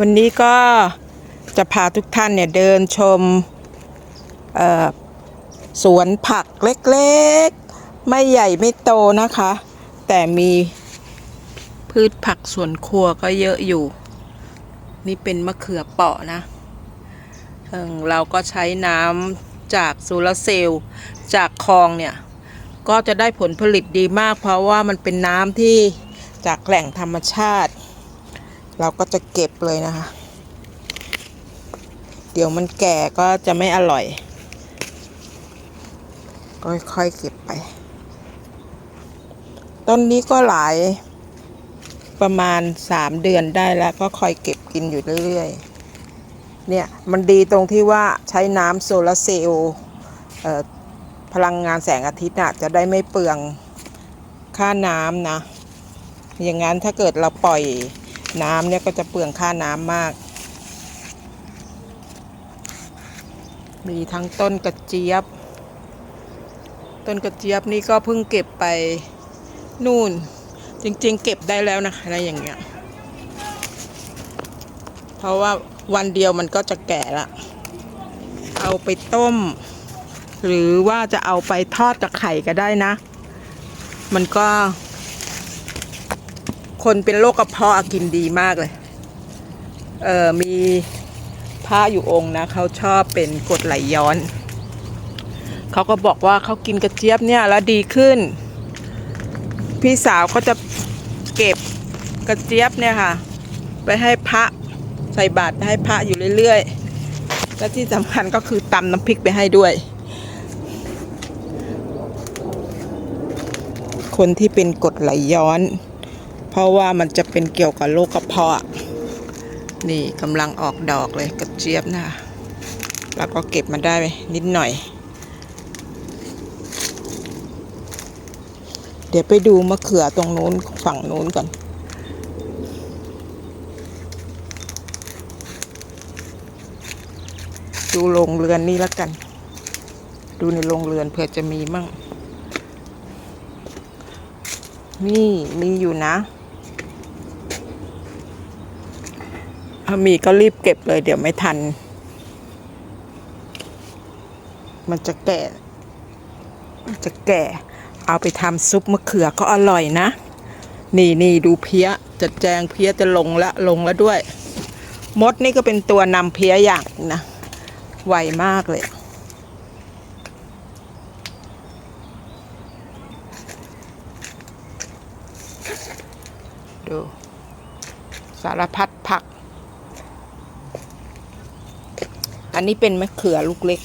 วันนี้ก็จะพาทุกท่านเนี่ยเดินชมสวนผักเล็กๆ ไม่ใหญ่ไม่โตนะคะ แต่มีพืชผักสวนครัวก็เยอะอยู่ นี่เป็นมะเขือเปราะนะเอิ่มเราก็ใช้น้ำจากโซลาร์เซลล์จากคลองเนี่ย ก็จะได้ผลผลิตดีมากเพราะว่ามันเป็นน้ำที่จากแหล่งธรรมชาติ เราก็จะเก็บเลยนะคะ เดี๋ยวมันแก่ก็จะไม่อร่อย ก็ค่อยๆเก็บไป ต้นนี้ก็หลายประมาณสามเดือนได้แล้วก็คอยเก็บกินอยู่เรื่อยๆ เนี่ย มันดีตรงที่ว่าใช้น้ำโซลาร์เซลล์พลังงานแสงอาทิตย์น่ะจะได้ไม่เปลืองค่าน้ำนะ อย่างนั้นถ้าเกิดเราปล่อย น้ำเนี่ยก็จะเปลืองค่าน้ำมาก มีทั้งต้นกระเจี๊ยบ ต้นกระเจี๊ยบนี่ก็เพิ่งเก็บไปนู่น จริงๆ เก็บได้แล้วนะคะอะไรอย่างเงี้ย เพราะว่าวันเดียวมันก็จะแก่ละ เอาไปต้ม หรือว่าจะเอาไปทอดกับไข่ก็ได้นะ มันก็ คนเป็นโรคกระเพาะกินดีมากเลย เออมีพระอยู่องค์นะเขาชอบเป็นกรดไหลย้อน เขาก็บอกว่าเขากินกระเจี๊ยบเนี่ยแล้วดีขึ้น พี่สาวก็จะเก็บกระเจี๊ยบเนี่ยค่ะ ไปให้พระใส่บาตรไปให้พระอยู่เรื่อยๆ และที่สำคัญก็คือตำน้ำพริกไปให้ด้วย คนที่เป็นกรดไหลย้อน เพราะว่ามันจะเป็นเกี่ยวกับโรคกระเพาะ นี่กำลังออกดอกเลยกระเจี๊ยบนะคะแล้วก็เก็บมาได้นิดหน่อย เดี๋ยวไปดูมะเขือตรงนู้นฝั่งนู้นก่อนดูโรงเรือนนี้แล้วกัน ดูในโรงเรือนเผื่อจะมีมั่ง นี่มีอยู่นะ ถ้ามีก็รีบเก็บเลย เดี๋ยวไม่ทัน มันจะแก่มันจะแก่ เอาไปทำซุปมะเขือก็อร่อยนะ นี่นี่ดูเพี้ยจะแจงเพี้ยจะลงละลงแล้วด้วย มดนี่ก็เป็นตัวนำเพี้ยอย่างหนึ่งนะ ไวมากเลยดูสารพัดผัก อันนี้เป็นมะเขือลูกเล็ก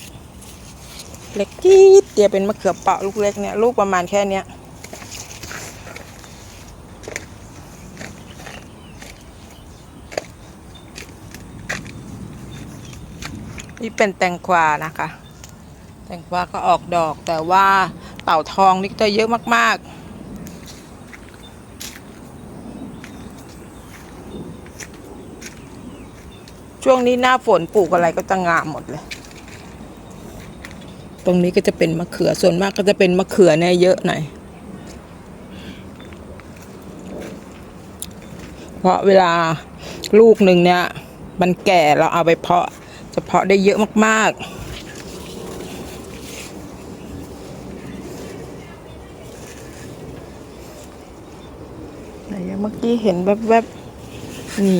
เล็กจี๊ดเดียวเป็นมะเขือเปราะลูกเล็กเนี่ยลูกประมาณแค่เนี้ยนี่เป็นแตงกวานะคะ แตงกวาก็ออกดอกแต่ว่าเต่าทองนี่จะเยอะมากๆ ช่วงนี้หน้าฝนปลูกอะไรก็จะงามหมดเลย ตรงนี้ก็จะเป็นมะเขือส่วนมากก็จะเป็นมะเขือเนี่ยเยอะหน่อยเพราะเวลาลูกหนึ่งเนี่ย มันแก่เราเอาไปเพาะจะเพาะได้เยอะมากๆไหนอะเมื่อกี้เห็นแวบๆนี่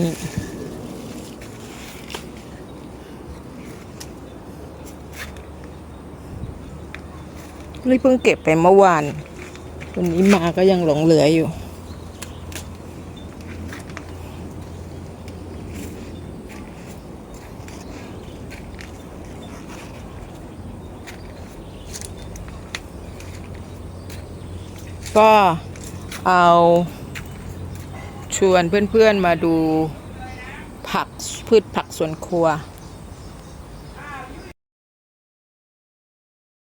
นี่เพิ่งเก็บไปเมื่อวาน วันนี้มาก็ยังหลงเหลืออยู่ ก็เอาชวนเพื่อนๆมาดูผักพืชผักสวนครัว